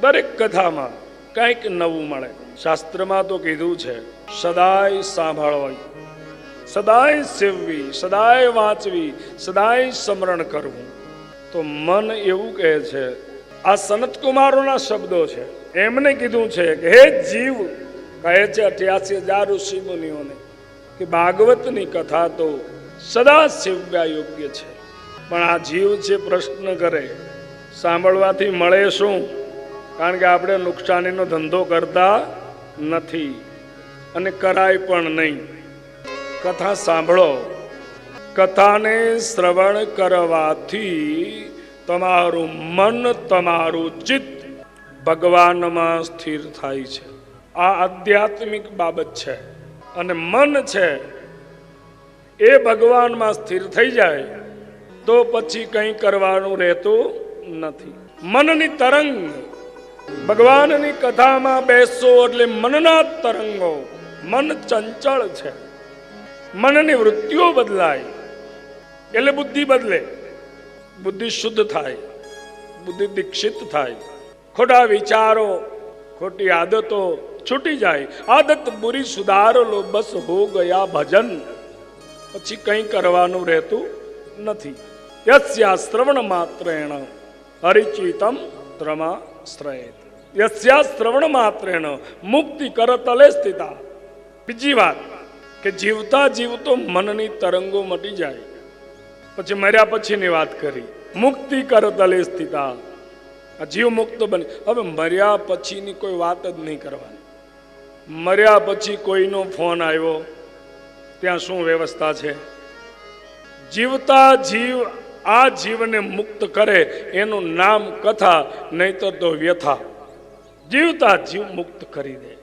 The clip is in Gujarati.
દરેક કથામાં કંઈક નવું મળે. શાસ્ત્રમાં તો કીધું છે, સદાય સાંભળવી સદાય સેવવી, સદાય વાંચવી, સદાય સ્મરણ કરવું. તો મન એવું કહે છે, આ સનત કુમારોના શબ્દો છે. એમને કીધું છે કે, હે જીવ, કહે છે અઠ્યાસી હજાર ઋષિ મુનિઓને કે ભાગવતની કથા તો સદા સેવ્યા યોગ્ય છે. પણ આ જીવ છે પ્રશ્ન કરે, સાંભળવાથી મળે શું? કારણ કે આપણે નુકસાનીનો ધંધો કરતા નથી અને કરાય પણ નહીં. કથા સાંભળો. કથાને શ્રવણ કરવાથી તમારું મન, તમારું ચિત્ત ભગવાનમાં સ્થિર થાય છે. આ આધ્યાત્મિક બાબત છે અને મન છે એ ભગવાનમાં સ્થિર થઈ જાય તો પછી કંઈ કરવાનું રહેતું નથી. મનની તરંગ ભગવાનની કથામાં બેસો એટલે મનના તરંગો, મન ચંચળ છે. મનની વૃત્તિઓ બદલાય, એટલે બુદ્ધિ બદલે. બુદ્ધિ શુદ્ધ થાય, બુદ્ધિ દીક્ષિત થાય. ખોટા વિચારો, ખોટી આદતો છૂટી જાય. આદત બુરી સુધારો લો, બસ હો ગયા ભજન. પછી કંઈ કરવાનું રહેતું નથી. યસ્યા શ્રવણ માત્રેણ હરિચિતમ ત્રમા શ્રયેત યસ્યા શ્રવણ માત્રેણ મુક્તિ કરતલે સ્થિતા બીજી વાત કે જીવતા જીવતો મનની તરંગો મટી જાય પછી મર્યા પછીની વાત કરી મુક્તિ કરતલે સ્થિતા જીવ મુક્ત બને હવે મર્યા પછીની કોઈ વાત જ નહીં કરવાની મર્યા પછી કોઈનો ફોન આવ્યો ત્યાં શું વ્યવસ્થા છે જીવતા જીવ આ જીવને મુક્ત કરે એનું નામ કથા, નહીતર તો વ્યથા. જીવતા જીવ મુક્ત કરી દે.